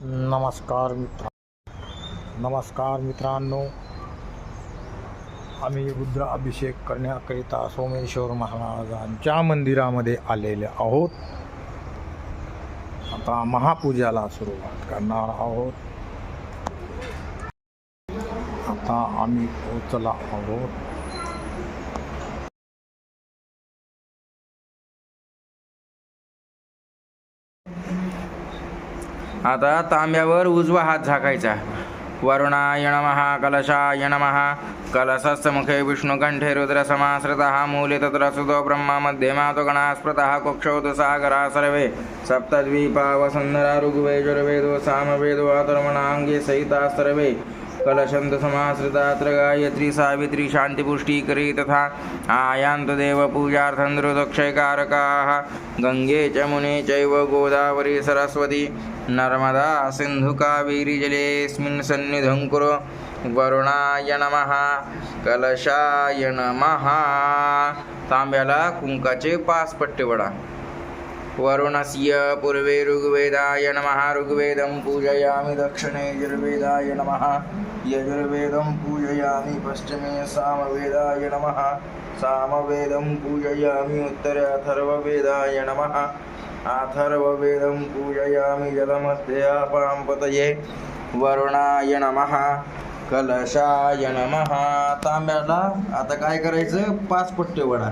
नमस्कार मित्र नमस्कार मित्रांनो. आम्ही रुद्र अभिषेक करण्याकरिता सोमेश्वर महाराजांच्या मंदिरामध्ये आलेले आहोत. आता महापूजाला सुरुवात करणार आहोत. आता आम्ही पोचला आहोत. आता तांब्यावर उजवा हात झाकायचा. वरुणाय नमः कलशाय नमः कलशस्तमुखे विष्णुकंठे रुद्रसमाश्रितः मूले तत्र सुतो ब्रह्मा मध्ये मातो गणास्पृतः कुक्षौ सागरा सर्वे सप्तद्वीपा वसुन्धरा ऋग्वेजुर्वेदो सामवेदो अथर्वणाङ्गे सहिता सर्वे कलशन्त समाश्रितात्र गायत्री सावित्री शान्तिपुष्टीकरी तथा आयान्त देवपूजार्थं गङ्गे च मुने चैव गोदावरी सरस्वती। नर्मदा सिन्धु कावेरी सन्निधं कुरु। वरुणाय नमः। कलशाय नमः। तांब्याला कुंकाचे पाच पट्टे वडा वरुणस्य पूर्वे ऋग्वेदाय नमः ऋग्वेदं पूजयामि दक्षिणे यजुर्वेदाय नमः यजुर्वेदं पूजयामि पश्चिमे सामवेदाय नमः सामवेदं पूजयामि उत्तरे अथर्ववेदाय नमः अथर्ववेदं पूजयामि जलमध्ययापां पतये वरुणाय नमः कलशाय नमः तांब्याला आता काय करायचं? पाच पट्टे वडा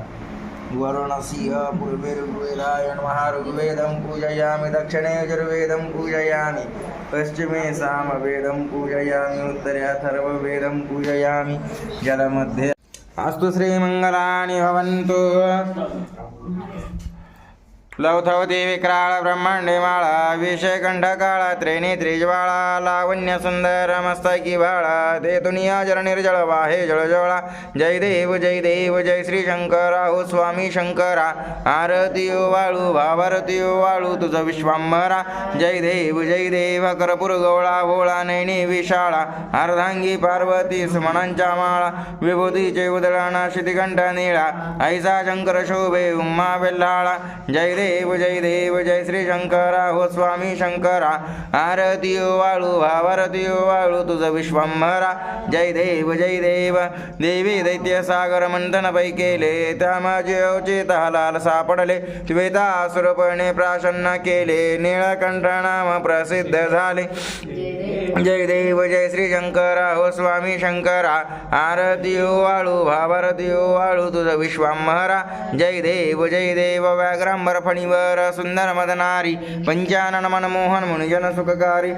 वरुणसिंह पूर्वे ऋग्वेदाय नमः। ऋग्वेदं पूजयामि दक्षिणे यजुर्वेदं पूजयामि पश्चिमे सामवेदं पूजयामि उत्तरे अथर्ववेदं पूजयामि जलमध्ये अस्तु श्रीमङ्गलानि भवन्तु। लवथवती विक्राळ ब्रह्मांडे माळा विषयकंठकाळा त्रेणी त्रिज्वाळा लावण्य सुंदर मस्तकी बाळा ते दुनिया जल निर्जळ वाहे जळजळा जय देव जय देव जय श्री शंकरा हो स्वामी शंकरा आरती वाळू भावारती वाळू तुझं विश्वांबरा जय देव जय देव करपूर गवळा भोळा नैनी विशाळा अर्धांगी पार्वती स्मणांच्या माळा विभूतीचे उदळणा शितिकंठ निळा ऐसा शंकर शोभे उम्मा बेल्लाळा जय देव देव जय देव जय श्री शंकरा हो स्वामी शंकरा. आरती वाळू भावारती वाळू तुझं विश्वंभरा. जय देव जय देव. देवी दैत्य सागर मंथन पै केले त्या माझे अवचेत लाल सापडले. स्वरूपणे प्राशन्न केले निळकंठ नाम प्रसिद्ध झाले. जय देव जय श्री शंकरा हो स्वामी शंकरा आरती ओ वाळू भावारती ओ वाळू तुझ विश्वांभरा जय देव जय देव व्याघ्रांबर फणीवर सुंदर मदनारी पंचानन मनमोहन मुनिजन सुखकारी।